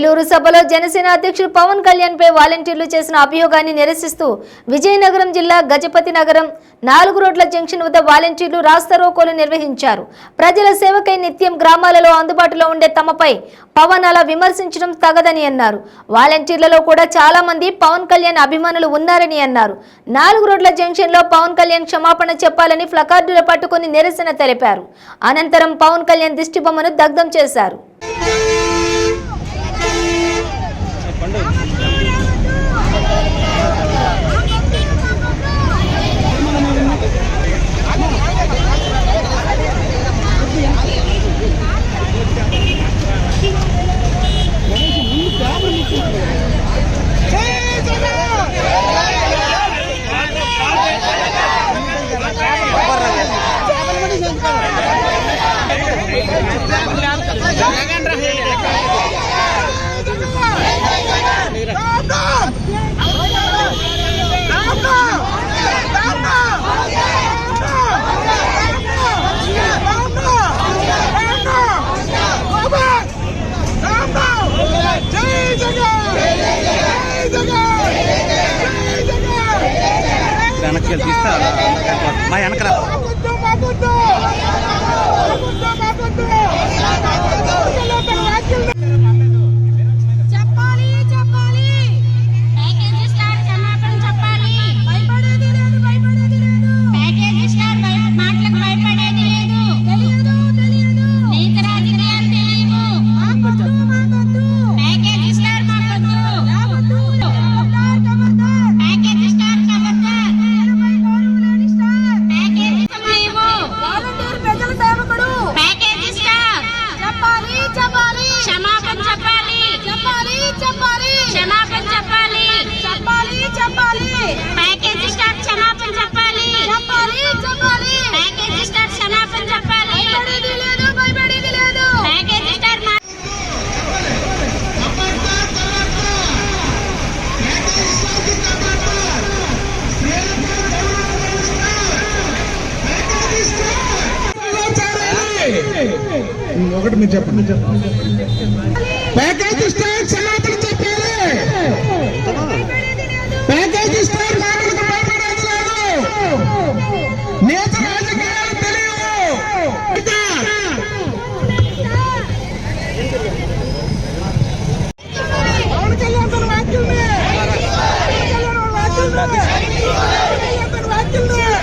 ఏలూరు సభలో జనసేన అధ్యక్షుడు పవన్ కళ్యాణ్ పై వాలంటీర్లు చేసిన అభియోగాన్ని నిరసిస్తూ విజయనగరం జిల్లా గజపతి నగరం నాలుగు రోడ్ల జంక్షన్ వద్ద వాలంటీర్లు రాస్తారోకోలు నిర్వహించారు. ప్రజల సేవకై నిత్యం గ్రామాలలో అందుబాటులో ఉండే తమపై పవన్ అలా విమర్శించడం తగదని అన్నారు. వాలంటీర్లలో కూడా చాలా మంది పవన్ కళ్యాణ్ అభిమానులు ఉన్నారని అన్నారు. నాలుగు రోడ్ల జంక్షన్లో పవన్ కళ్యాణ్ క్షమాపణ చెప్పాలని ప్లకార్డులు పట్టుకుని నిరసన తెలిపారు. అనంతరం పవన్ కళ్యాణ్ దిష్టిబొమ్మను దగ్ధం చేశారు. వెళ్ళి తీస్తే మా వెనకరా ఒకటి మీరు చెప్పండి. ప్యాకేజ్ ఇస్తారు సమాధానం చెప్పాలి. ప్యాకేజ్ ఇస్తారు మాటలకు భయపడేది లేదు. నేత రాజకీయాలు తెలియదు వాక్యుల్ని వాక్యుల్ని వాక్యుల్ని